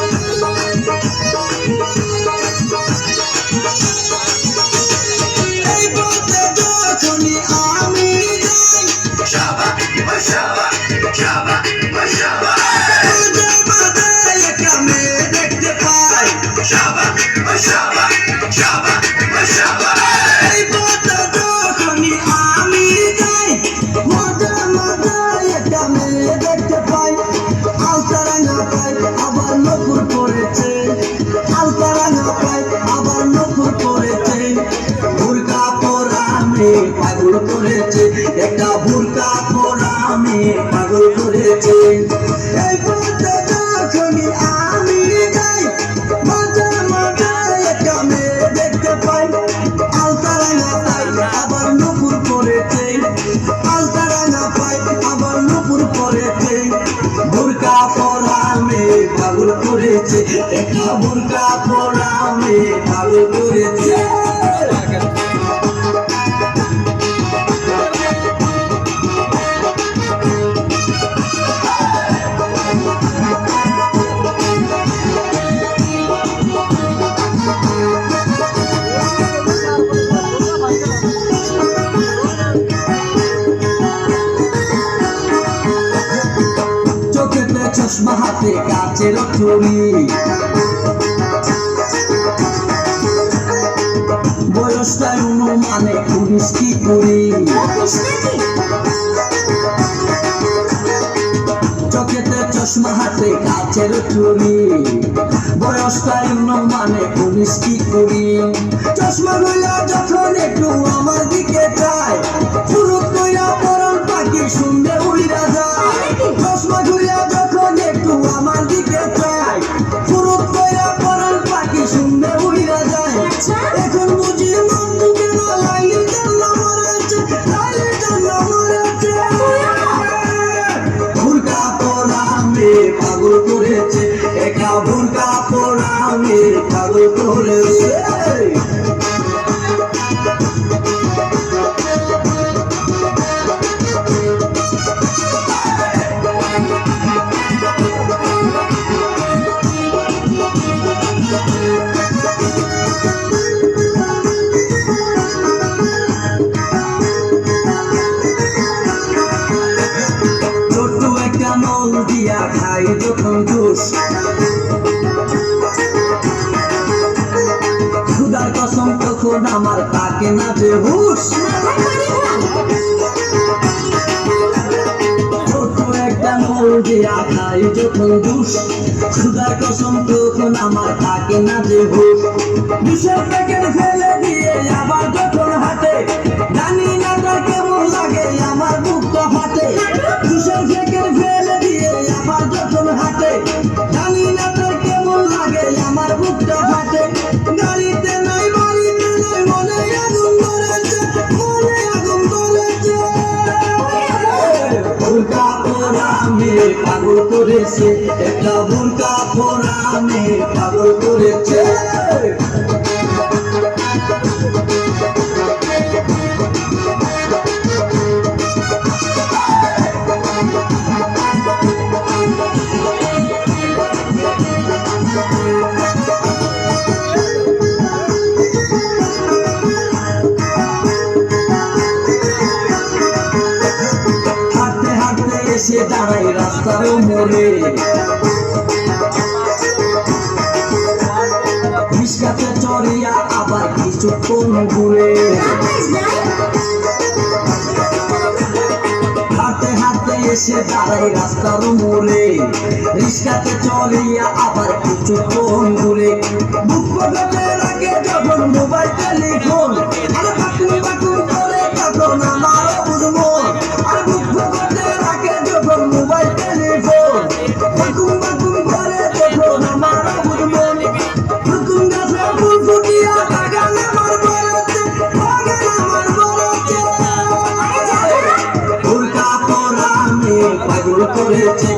এই একটা ভুরকা পরা মেয়ে পাগল করেছে। এই পথে যখনই আমি যাই মাঝে মাঝে একটা মেয়ে দেখতে পাই। আলতারাঙ্গা পাই, আবার নকুর পড়েছে আলতারাঙ্গা পাই, আবার নকুর পড়েছে ভুরকা পরা মেয়ে পাগল করেছে। একটা ভুরকা পরা মেয়ে পাগল চোখেতে চশমা হাতে কাচের চুরি বয়সটাই অনুমানে উনিশ কি কুড়ি। চোখেতে চশমা হাতে কাচের চুরি বয়সটাই অনুমানে উনিশ কি কুড়ি। চশমা দিকে চায়। ফুরুত কইরা পরন পাখি শুনলে উড়িরা যায়। এখন বুঝি মন দুঃখে না লাইলি জন্য মরেছে লাইলি জন্য মরেছে? ভুরকা পরা মেয়ে পাগল করেছে একা ভুরকা পরা মেয়ে পাগল করেছে। ছোট্ট তখন আমার তাকে না যে হুশ। ছোট্ট একটা নল দিয়া খাই যখন জুস খুদার কসম, তখন আমার থাকে না যে হুশ। দুশো প্যাকেট ফেলে দিয়ে মেয়ে পাগল করেছে। একটা পরা মেয়ে পাগল করেছে। মোড়ে চড়িয়া আবার কিছুক্ষণ ঘুরে হাঁটতে হাঁটতে এসে দাঁড়াই রাস্তার মোড়ে। রিস্কাতে চড়িয়া আবার কিছুক্ষণ ঘুরে বুক রাখে যখন মোবাইল টেলিফোন করেছে